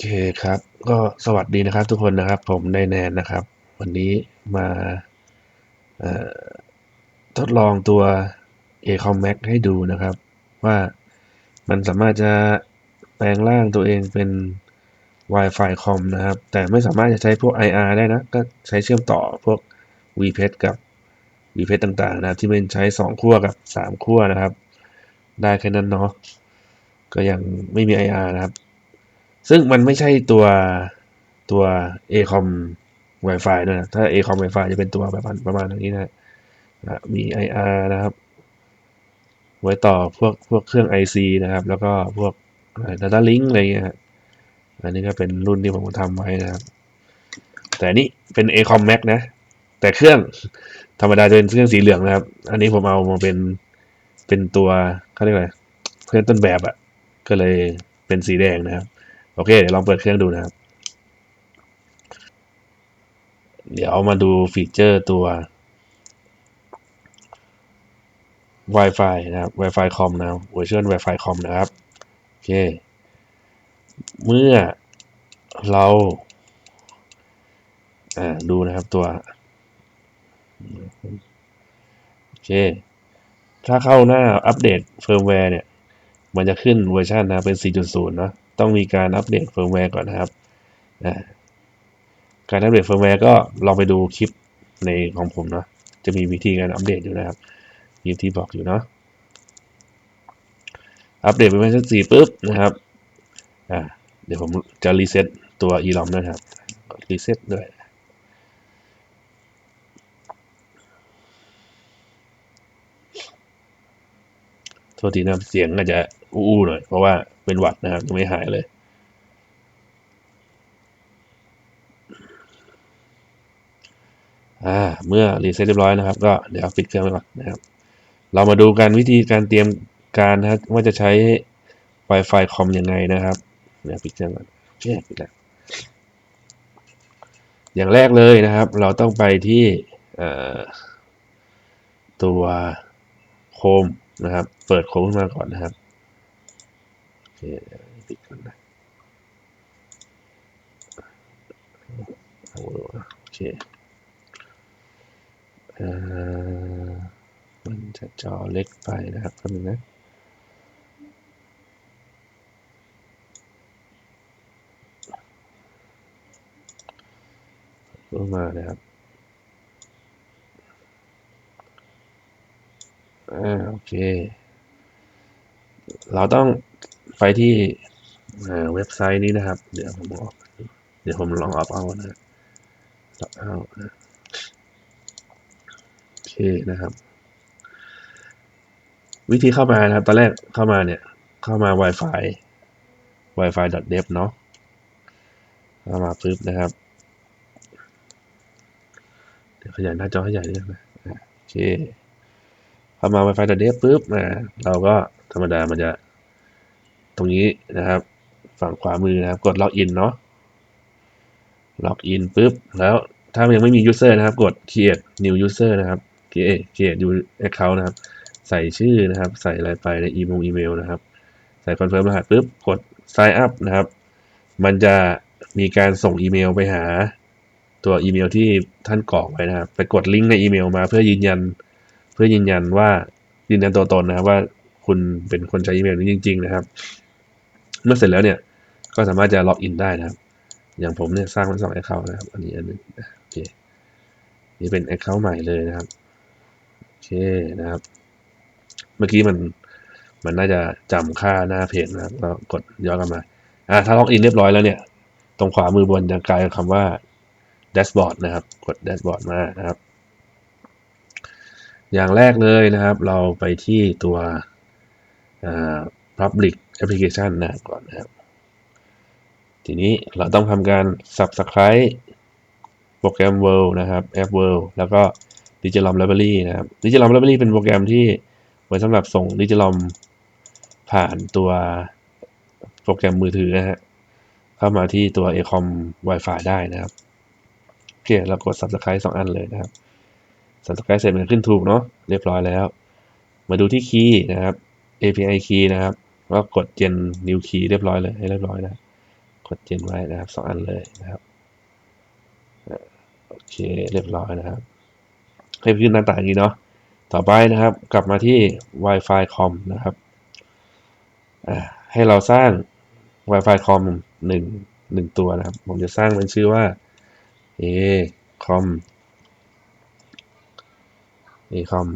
เคครับ ก็สวัสดีนะครับทุกคนนะครับ ผมไดแนนนะครับ วันนี้มาทดลองตัว Acom Max ให้ดูนะครับ ว่ามันสามารถจะแปลงร่างตัวเองเป็น Wi-Fi คอมนะครับ แต่ไม่สามารถจะใช้พวก IR ได้นะ ก็ใช้เชื่อมต่อพวก VPET กับ VPET ต่างๆ นะครับ ที่เป็นใช้ 2 ขั้วกับ 3 ขั้วนะครับ ได้แค่นั้นเนาะก็ยังไม่มี IR นะครับ ซึ่งมันไม่ใช่ตัวตัว Acom Wi-Fi ด้วยนะ ถ้า Acom Wi-Fi จะเป็นตัวแบบประมาณนี้นะมี IR นะครับ ไว้ต่อพวกพวกเครื่อง IC นะครับ แล้วก็พวก Data Link อะไรเงี้ยอันนี้ก็เป็นรุ่นที่ผมทำไว้นะครับ แต่นี่เป็น Acom Max นะ แต่เครื่องธรรมดาจะเป็นเครื่องสีเหลืองนะครับ อันนี้ผมเอามาเป็นเป็นตัวเขาเรียกอะไรเพื่อนต้นแบบอะก็เลยเป็นสีแดงนะครับ โอเคเดี๋ยวลองเปิดเครื่องดูนะครับ เดี๋ยวมาดูฟีเจอร์ตัว Wi-Fi นะครับ Wi-Fi คอมนะครับ Virtual Wi-Fi คอมนะครับ โอเค เมื่อเราอ่าดูนะครับตัว โอเค ถ้าเข้าหน้าอัปเดตเฟิร์มแวร์เนี่ย มันจะขึ้นเวอร์ชันนะเป็น 4.0 นะ ต้องมีการอัปเดตเฟิร์มแวร์ก่อนนะครับอ่าการอัปเดตเฟิร์มแวร์ก็ลองไปดูคลิปในของผมเนาะจะมีวิธีการอัปเดตอยู่นะครับมีที่บอกอยู่เนาะอัปเดตเป็นเวอร์ชัน4ปุ๊บนะครับอ่าเดี๋ยวผมจะรีเซ็ตตัว e-rom นะครับรีเซ็ตด้วยโทษทีนะเสียงอาจจะอู้ๆหน่อยเพราะว่า เป็นหวัดนะครับยังไม่หายเลย อ่า เมื่อรีเซ็ตเรียบร้อยนะครับ ก็เดี๋ยวปิดเครื่องไปก่อนนะครับ เรามาดูกันวิธีการเตรียมการนะครับว่าจะใช้ Wi-Fi คอมยังไงนะครับเดี๋ยวปิดเครื่องก่อนอเคปิดแล้วอย่างแรกเลยนะครับ เราต้องไปที่ตัวโคมนะครับ เปิดโคมขึ้นมาก่อนนะครับ คปิดก่อนนะโอเคมันจะจอเล็กไปนะครับแป๊บนึงนะลงมานะครับอ่าโอเค เราต้อง ไปที่เว็บไซต์นี้นะครับ เดี๋ยวผมออกเดี๋ยวผมลองออฟเอานะออฟเอาโอเคนะครับ วิธีเข้ามานะครับ ตอนแรกเข้ามาเนี่ย เข้ามา Wi-Fi Wi-Fi.dev เนาะเข้ามาปึ๊บนะครับ เดี๋ยวขยายหน้าจอให้ใหญ่ด้วยนะโอเคพอมา Wi-Fi ตัวเดฟปุ๊บนะเราก็ธรรมดามันจะ ตรงนี้นะครับ ฝั่งขวามือนะครับ กดล็อกอินเนาะล็อกอินปุ๊บ แล้วถ้ายังไม่มี user นะครับ กด create new user นะครับ create create new account นะครับ ใส่ชื่อนะครับ ใส่อะไรไปในอีเมลอีเมลนะครับ ใส่ confirm รหัสปุ๊บ กด sign up นะครับ มันจะมีการส่งอีเมลไปหา ตัวอีเมลที่ท่านกรอกไว้นะครับ ไปกดลิงก์ในอีเมลมาเพื่อยืนยัน เพื่อยืนยันว่ายืนยันตัวตนนะครับว่าคุณเป็นคนใช้อีเมลนี้จริง ๆ นะครับ เมื่อเสร็จแล้วเนี่ย ก็สามารถจะล็อกอินได้นะครับ อย่างผมเนี่ยสร้างไว้สองแอคเคาท์นะครับ อันนี้อันนึงโอเค นี่เป็นแอคเคาท์ใหม่เลยนะครับ โอเคนะครับ เมื่อกี้มันมันน่าจะจำค่าหน้าเพจนะครับก็กดย้อนกลับมา อ่า ถ้าล็อกอินเรียบร้อยแล้วเนี่ย ตรงขวามือบนจะกลายเป็นคำว่าแดชบอร์ดนะครับ กดแดชบอร์ดมานะครับ อย่างแรกเลยนะครับ เราไปที่ตัว public application นะก่อนนะครับ ทีนี้เราต้องทำการ subscribe โปรแกรม World นะครับ App World แล้วก็ Digital Library นะครับ Digital Library เป็นโปรแกรมที่ไว้สำหรับส่ง Digital ผ่านตัวโปรแกรมมือถือนะฮะเข้ามาที่ตัว Acom Wi-Fi ได้นะครับโอเคเรากด subscribe สองอันเลยนะครับ subscribe เสร็จมันขึ้นถูกเนาะเรียบร้อยแล้ว มาดูที่คีย์นะครับ API key นะครับ ก็กด gen new key เรียบร้อยเลยให้เรียบร้อยนะกดเจนไว้นะครับสองอันเลยนะครับโอเคเรียบร้อยนะครับให้ขึ้นหน้าต่างอย่างนี้เนาะต่อไปนะครับ กลับมาที่ Wi-Fi com นะครับให้เราสร้าง Wi-Fi com หนึ่งหนึ่งตัวนะครับ ผมจะสร้างเป็นชื่อว่า a com a com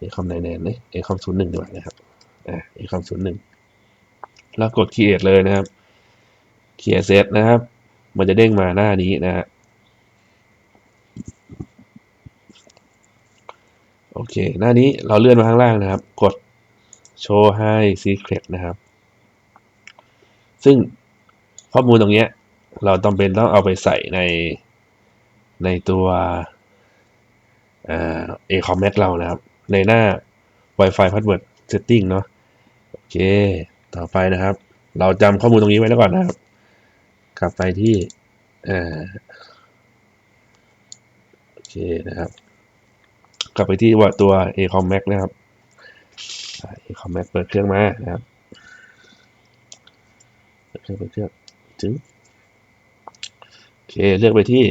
a com ไหนแนนเนี่ย a com ศูนย์หนึ่งดีกว่านะครับ อ่า a com ศูนย์หนึ่งแล้วกด create เลยนะครับ create set นะครับ มันจะเด้งมาหน้านี้นะฮะโอเค หน้านี้เราเลื่อนมาข้างล่างนะครับ กด show high secret นะครับ ซึ่งข้อมูลตรงเนี้ย เราต้องเป็นต้องเอาไปใส่ในในตัวเอ่อ Acommet เรานะครับ ในหน้า Wi-Fi Password Setting เนาะ เค ต่อไปนะครับ เราจำข้อมูลตรงนี้ไว้แล้วก่อนนะครับ กลับไปที่เอ่อโอเคนะครับ กลับไปที่ว่าตัว Acommet นะครับ Acommet เปิดเครื่องมานะครับเปิดเครื่องเปิดเครื่องถึงโอเคเลือกไปที่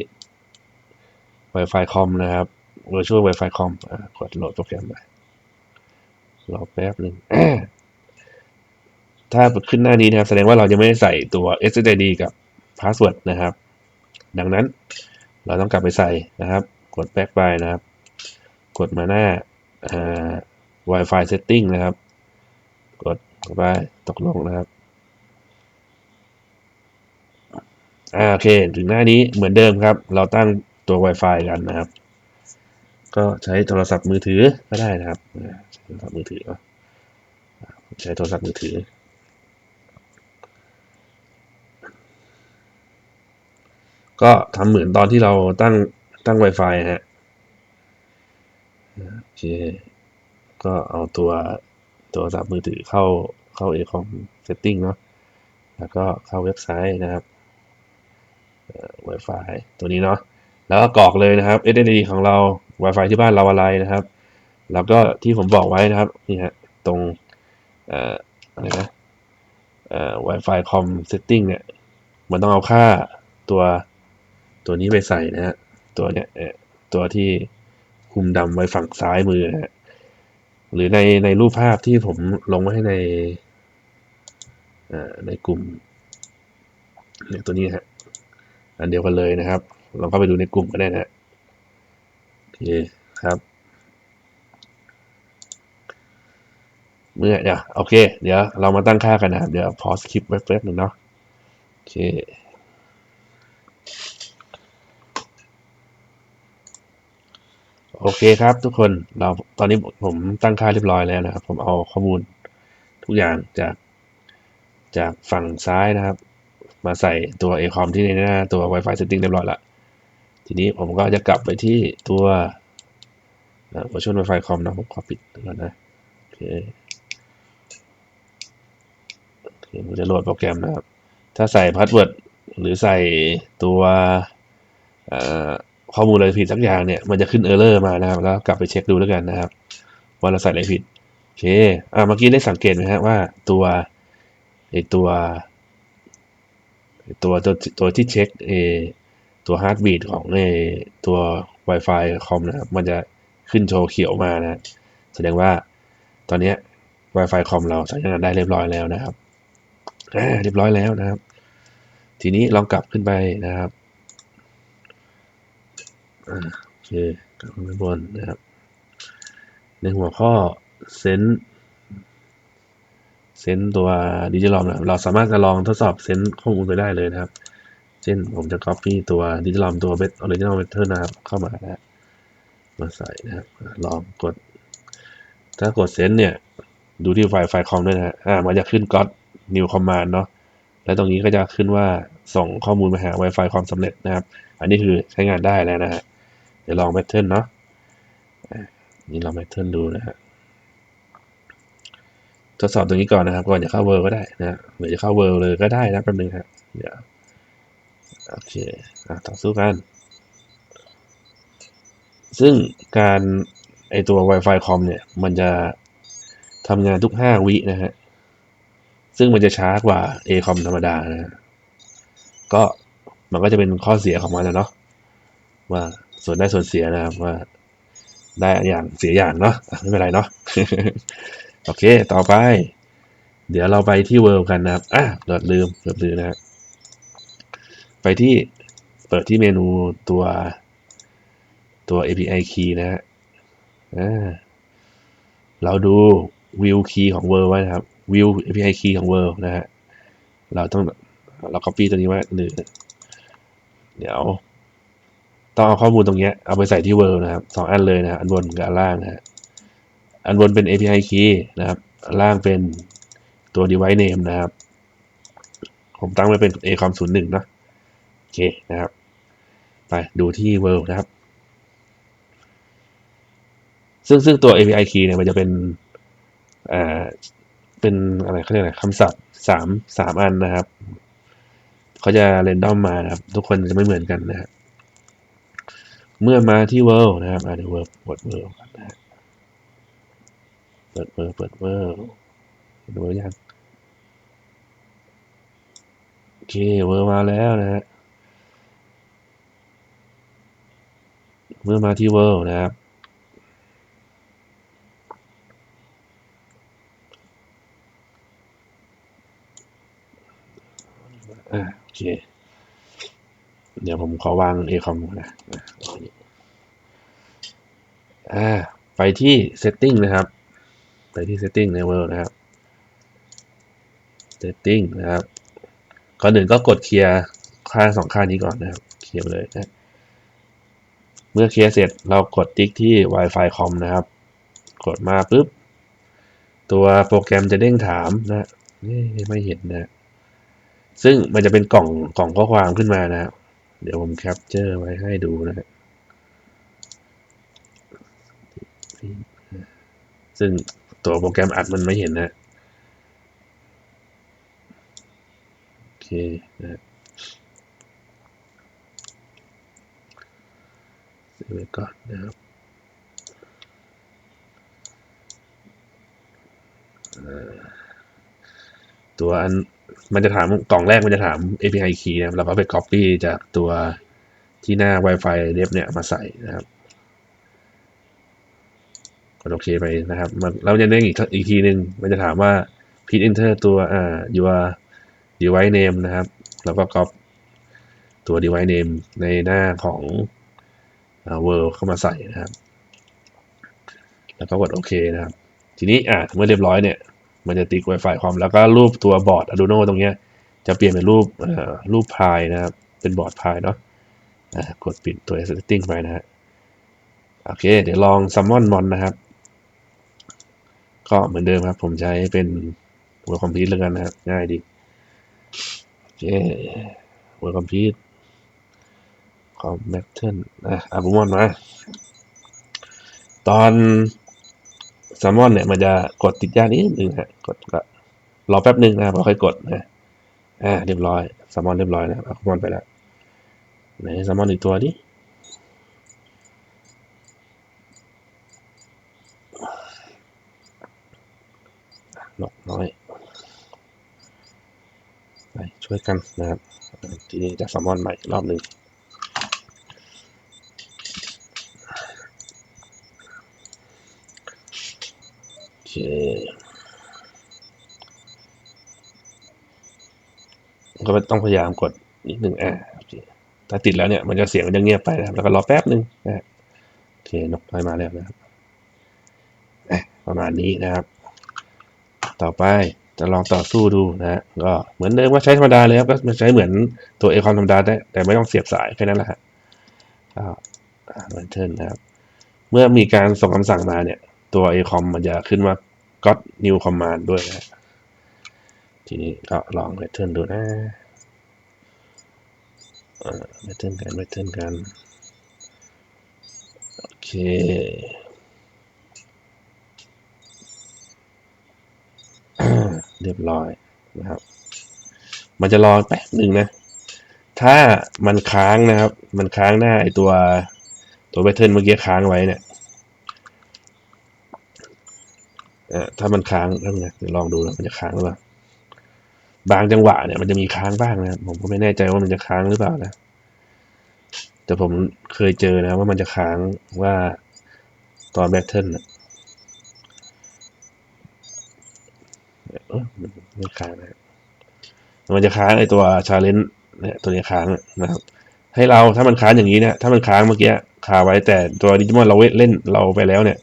Wi-Fi com นะครับ Virtual Wi-Fi com อ่ากดโหลดโปรแกรมไปรอแป๊บหนึ่ง ถ้าขึ้นหน้านี้นะครับ แสดงว่าเรายังไม่ได้ใส่ตัว SSID กับ Password นะครับ ดังนั้นเราต้องกลับไปใส่นะครับ กด back ไปนะครับ กดมาหน้าอ่า Wi-Fi setting นะครับ กดไปตกลงนะครับอ่าโอเค ถึงหน้านี้เหมือนเดิมครับ เราตั้งตัว Wi-Fi กันนะครับ ก็ใช้โทรศัพท์มือถือก็ได้นะครับใช้โทรศัพท์มือถือใช้โทรศัพท์มือถือ ก็ทำเหมือนตอนที่เราตั้งตั้ง Wi-Fi ฮะโอเค ก็เอาตัวโทรศัพท์มือถือเข้าเข้า Acom setting เนาะแล้วก็เข้าเว็บไซต์นะครับ Wi-Fi ตัวนี้เนาะแล้วก็กรอกเลยนะครับ SSD ของเรา Wi-Fi ที่บ้านเราอะไรนะครับ แล้วก็ที่ผมบอกไว้นะครับนี่ฮะตรงอะไรนะ Wi-Fi com setting เนี่ย มันต้องเอาค่าตัว ตัวนี้ไปใส่นะฮะ ตัวเนี้ยตัวที่คุมดำไว้ฝั่งซ้ายมือฮะ หรือในในรูปภาพที่ผมลงไว้ให้ในอ่อในกลุ่มเนี่ยตัวนี้ฮะ อันเดียวกันเลยนะครับ เราก็ไปดูในกลุ่มก็ได้นะฮะโอเคครับ เมื่อเดี๋ยวโอเค เดี๋ยวเรามาตั้งค่ากันนะครับ เดี๋ยวพอสคลิปไว้แป๊บหนึ่งเนาะโอเค โอเคครับทุกคนเราตอนนี้ผมตั้งค่าเรียบร้อยแล้วนะครับ ผมเอาข้อมูลทุกอย่างจากจากฝั่งซ้ายนะครับ มาใส่ตัว Acom ที่ในหน้าตัว Wi-Fi setting เรียบร้อยละทีนี้ผมก็จะกลับไปที่ตัวนะ Virtual Wi-Fi com นะผมขอปิดก่อนนะโอเคโอเคผมจะโหลดโปรแกรมนะครับ ถ้าใส่พาสเวิร์ดหรือใส่ตัวเอ่อ ข้อมูลอะไรผิดสักอย่างเนี่ยมันจะขึ้นเออร์เลอร์มานะครับ แล้วกลับไปเช็คดูแล้วกันนะครับ ว่าเราใส่อะไรผิดโอเคอ่าเมื่อกี้ได้สังเกตไหมฮะว่าตัวไอตัวตัวตัวตัวที่เช็คเอตัวฮาร์ดบีทของในตัว Wi-Fi คอมนะครับมันจะขึ้นโชว์เขียวมานะ แสดงว่าตอนนี้ Wi-Fi คอมเราใช้งานได้เรียบร้อยแล้วนะครับเรียบร้อยแล้วนะครับ ทีนี้ลองกลับขึ้นไปนะครับ อ่าโอเคกลับขึ้นไปบนนะครับ ในหัวข้อเซนเซนตัวดิจิลอมเราสามารถจะลองทดสอบเซนข้อมูลไปได้เลยนะครับ เช่นผมจะ copy ตัวดิจิลอมตัวเบสออริจินอลเมทอร์นะครับ เข้ามานะมาใส่นะครับ ลองกด ถ้ากดเซนเนี่ย ดูที่ไฟล์ไฟล์คอมด้วยนะฮะอ่า มันจะขึ้น got new command เนาะแล้วตรงนี้ก็จะขึ้นว่าส่งข้อมูลมาหา Wi-Fi ความสำเร็จนะครับ อันนี้คือใช้งานได้แล้วนะฮะ เดี๋ยวลองแพทเทิร์นเนาะนี่ลองแพทเทิร์นดูนะฮะทดสอบตรงนี้ก่อนนะครับ ก่อนจะเข้าเวิร์ก็ได้นะหรือจะเข้าเวิร์เลยก็ได้นะแป๊บนึงครับเดี๋ยวโอเคอะต่อสู้กัน ซึ่งการไอตัว Wi-Fi คอมเนี่ย มันจะทำงานทุก 5 วินะฮะ ซึ่งมันจะช้ากว่า ACOM ธรรมดานะก็มันก็จะเป็นข้อเสียของมันนะเนาะว่า ส่วนได้ส่วนเสียนะครับว่าได้อย่างเสียอย่างเนาะไม่เป็นไรเนาะโอเค ต่อไป เดี๋ยวเราไปที่ World กันนะครับอะเดือดลืมเดือดลืมนะครับไปที่เปิดที่เมนูตัวตัว API key นะฮะอ่าเราดู view key ของ World ไว้นะครับ view API key ของ World นะฮะ เราต้องเรา copy ตัวนี้ไว้หรือเดี๋ยว ต้องเอาข้อมูลตรงนี้เอาไปใส่ที่ World นะครับสองอันเลยนะอันบนกับอันล่างนะฮะอันบนเป็น API key นะครับอันล่างเป็นตัว device name นะครับ ผมตั้งไว้เป็น acom 0 1เนาะโอเคนะครับ ไปดูที่ World นะครับ ซึ่งซึ่งตัว API key เนี่ยมันจะเป็นอ่าเป็นอะไรเขาเรียกอะไรคำศัพท์สามสามอันนะครับเขาจะเรนดอมมานะครับ ทุกคนจะไม่เหมือนกันนะครับ เมื่อมาที่ World นะครับอ่าเดี๋ยว World เปิด World กันนะฮะเปิด World เปิด World เห็น World ยังโอเค World มาแล้วนะฮะเมื่อมาที่ World นะครับอ่าโอเค เดี๋ยวผมขอวาง Acom นะ อ่าไปที่ Setting นะครับ ไปที่ Setting ใน World นะครับ Setting นะครับก่อนหนึ่งก็กดเคลียร์ค่าสองค่านี้ก่อนนะครับ เคลียร์ไปเลยนะ เมื่อเคลียร์เสร็จเรากดติ๊กที่ Wi-Fi com นะครับ กดมาปุ๊บ ตัวโปรแกรมจะเด้งถามนะนี่ไม่เห็นนะ ซึ่งมันจะเป็นกล่องกล่องข้อความขึ้นมานะครับ เดี๋ยวผมแคปเจอร์ไว้ให้ดูนะฮะ ซึ่งตัวโปรแกรมอัดมันไม่เห็นนะโอเคนะเซฟไว้ก่อนนะครับตัวอันมันจะถามกล่องแรกมันจะถาม API key นะเราก็ไป copy จากตัวที่หน้า Wi-Fi เดฟเนี่ยมาใส่นะครับ ดโอเคไปนะครับ มันแล้วจะเด้งอีกอีกทีหนึ่งมันจะถามว่า please enter ตัวอ่า your device name นะครับ แล้วก็ copy ตัว device name ในหน้าของอ่า world เข้ามาใส่นะครับ แล้วก็กดโอเคนะครับ ทีนี้อ่าเมื่อเรียบร้อยเนี่ย มันจะติ๊ก Wi-Fi คอมแล้วก็รูปตัวบอร์ด Arduino ตรงเนี้ยจะเปลี่ยนเป็นรูปรูปพายนะครับ เป็นบอร์ดพายเนาะกดปิดตัว setting ไปนะฮะ โอเค เดี๋ยวลอง summon mon นะครับ ก็เหมือนเดิมครับ ผมใช้เป็น Word Complete แล้วกันนะครับ ง่ายดีโอเค Word Complete คอมแมทเทิลนะอาบุมอนมา ตอนซัมมอนเนี่ยมันจะกดติดยากนิดนึงฮะกดก็รอแป๊บนึงนะครับค่อยกดนะอ่าเรียบร้อยซัมมอนเรียบร้อยนะครับซัมอนไปแล้วไหนซัมมอนอีกตัวดิ หลอกน้อยไปช่วยกันนะครับ ทีนี้จะซัมมอนใหม่รอบหนึ่งโอเคก็ต้องพยายามกดนิดหนึ่งอ่าโอเคถ้าติดแล้วเนี่ยมันจะเสียงมันจะเงียบไปนะครับ แล้วก็รอแป๊บหนึ่งนะโอเคนกไปมาแล้วนะครับประมาณนี้นะครับ ต่อไปจะลองต่อสู้ดูนะฮะก็เหมือนเดิมก็ใช้ธรรมดาเลยครับก็ใช้เหมือนตัวเอคอนธรรมดาได้แต่ไม่ต้องเสียบสายแค่นั้นแหละฮะก็เวนเทิร์นนะครับ เมื่อมีการส่งคำสั่งมาเนี่ย ตัว ACOM มันจะขึ้นว่า got new command ด้วยนะทีนี้ก็ลอง return ดูนะอ่า return กัน return กัน โอเค เรียบร้อยนะครับ มันจะรอแป๊บหนึ่งนะ ถ้ามันค้างนะครับ มันค้างหน้าไอตัวตัวแพทเทิร์นเมื่อกี้ค้างไว้เนี่ยถ้ามันค้างแล้วไงเดี๋ยวลองดูนะมันจะค้างหรือเปล่าบางจังหวะเนี่ยมันจะมีค้างบ้างนะผมก็ไม่แน่ใจว่ามันจะค้างหรือเปล่านะแต่ผมเคยเจอนะว่ามันจะค้างว่าตอนแบทเทิลนะ มันค้างนะมันจะค้างไอตัวชาเลนจ์เนี่ยตัวนี้ค้างนะครับ ให้เราถ้ามันค้างอย่างนี้เนี่ยถ้ามันค้างเมื่อกี้คาไว้แต่ตัวดิจิมอนเราเล่นเราไปแล้วเนี่ย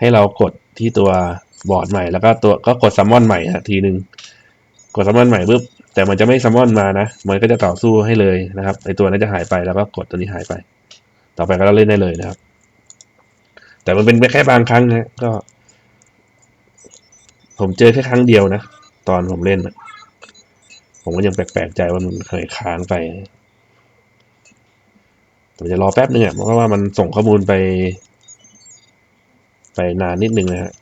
ให้เรากดที่ตัวบอร์ดใหม่ แล้วก็ตัวก็กดซัมมอนใหม่ฮะทีหนึ่งกดซัมมอนใหม่ปุ๊บแต่มันจะไม่ซัมมอนมานะ มันก็จะต่อสู้ให้เลยนะครับไอตัวนั้นจะหายไปแล้วก็กดตัวนี้หายไป ต่อไปก็เราเล่นได้เลยนะครับ แต่มันเป็นแค่บางครั้งนะก็ ผมเจอแค่ครั้งเดียวนะ ตอนผมเล่นนะผมก็ยังแปลกๆใจว่ามันเคยค้างไปผมจะรอแป๊บนึงอะเพราะว่ามันส่งข้อมูลไป ไปนานนิดนึงนะฮะ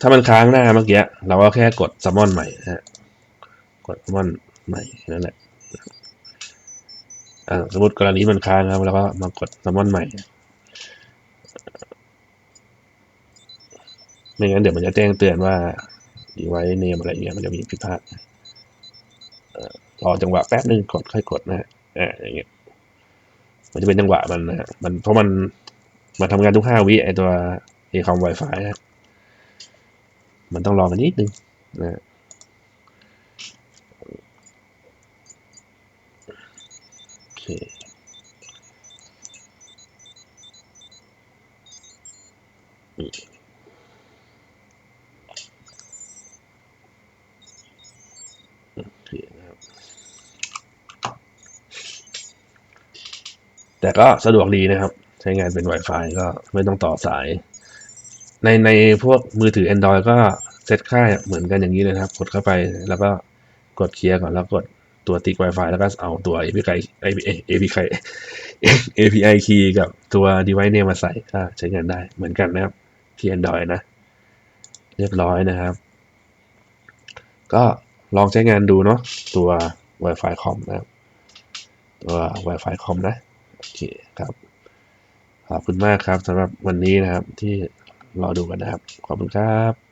ถ้ามันค้างหน้าเมื่อกี้เราก็แค่กดซัมมอนใหม่นะฮะกดซัมมอนใหม่นั่นแหละอ่าสมมติกรณีมันค้างครับแล้วก็มากดซัมมอนใหม่ ไม่งั้นเดี๋ยวมันจะแจ้งเตือนว่าดีไว้เนมอะไรเงี้ยมันจะมีผิดพลาดรอจังหวะแป๊บนึงกดค่อยกดนะฮะอ่าอย่างเงี้ย มันจะเป็นจังหวะมันนะฮะมันเพราะมันมันทำงานทุกห้าวิไอตัวไอคอม Wi-Fi ฮะมันต้องรอมันนิดนึงนะฮะโอเคอืมโอเคนะครับ แต่ก็สะดวกดีนะครับ ใช้งานเป็น Wi-Fi ก็ไม่ต้องต่อสาย ในในพวกมือถือ Android ก็เซตค่าเหมือนกันอย่างนี้เลยนะครับ กดเข้าไปแล้วก็กดเคลียร์ก่อนแล้วกดตัวติ๊ก Wi-Fi แล้วก็เอาตัว API API API key กับตัว device name มาใส่ก็ใช้งานได้เหมือนกันนะครับ ที่ Android นะ เรียบร้อยนะครับ ก็ลองใช้งานดูเนาะตัว Wi-Fi คอมนะครับตัว Wi-Fi คอมนะ อเคครับ ขอบคุณมากครับสำหรับวันนี้นะครับที่รอดูกันนะครับ ขอบคุณครับ